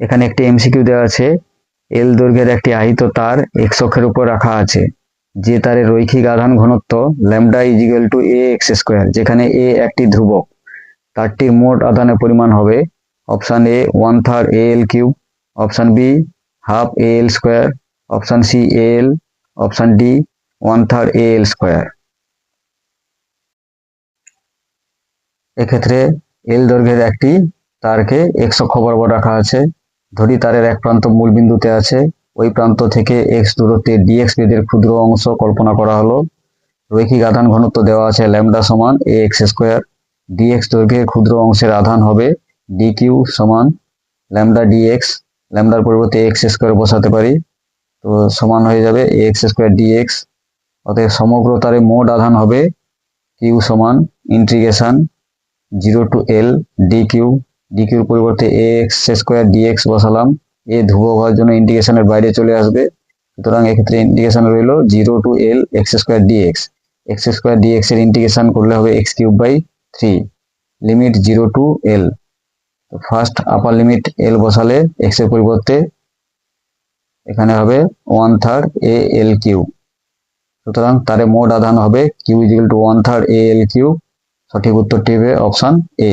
এখানে একটি এমসিকিউ দেওয়া আছে। এল দৈর্ঘ্যের একটি আহিত তার এক্স অক্ষের উপর রাখা আছে। যে তারের রৈখিক আধান ঘনত্ব lambda is equal to A X square, যেখানে এ একটি ধ্রুবক। তারটির মোট আধানের পরিমাণ হবে option A one third A L cube option B half A L square option C A L option D one third A L square এক্ষেত্রে L দৈর্ঘ্যের একটি তারকে অক্ষ বরাবর রাখা আছে। ধরি তারের এক প্রান্ত মূল বিন্দুতে আছে, ওই প্রান্ত থেকে এক্স দূরত্বে ডিএক্স বেদের ক্ষুদ্র অংশ কল্পনা করা হলো। রৈখিক আধান ঘনত্ব দেওয়া আছে ল্যামডা সমান এ এক্স স্কোয়ার ডিএক্স দৈর্ঘ্যের ক্ষুদ্র অংশের আধান হবে ডি কিউ সমান ল্যামডা ডিএক্স ল্যামডার পরিবর্তে এক্স স্কোয়ার বসাতে পারি। তো সমান হয়ে যাবে এ এক্স স্কোয়ার ডিএক্স অতএব সমগ্র তারে মোট আধান হবে কিউ সমান integration zero to L D Q D কিউর পরিবর্তে এ এক্স স্কোয়ার ডিএক্স বসালাম। এ ধ্রুবক হওয়ার জন্য ইন্ডিকেশনের বাইরে চলে আসবে। সুতরাং এক্ষেত্রে ইন্ডিকেশন রইল zero to L X square DX X square DX এর ইন্টিগ্রেশন করলে হবে X cube by three limit zero to L first upper limit L বসালে এক্সের পরিবর্তে এখানে হবে one third A L cube সুতরাং তারে মোট আধান হবে Q is equal to one third A L cube সঠিক উত্তরটি হবে অপশন এ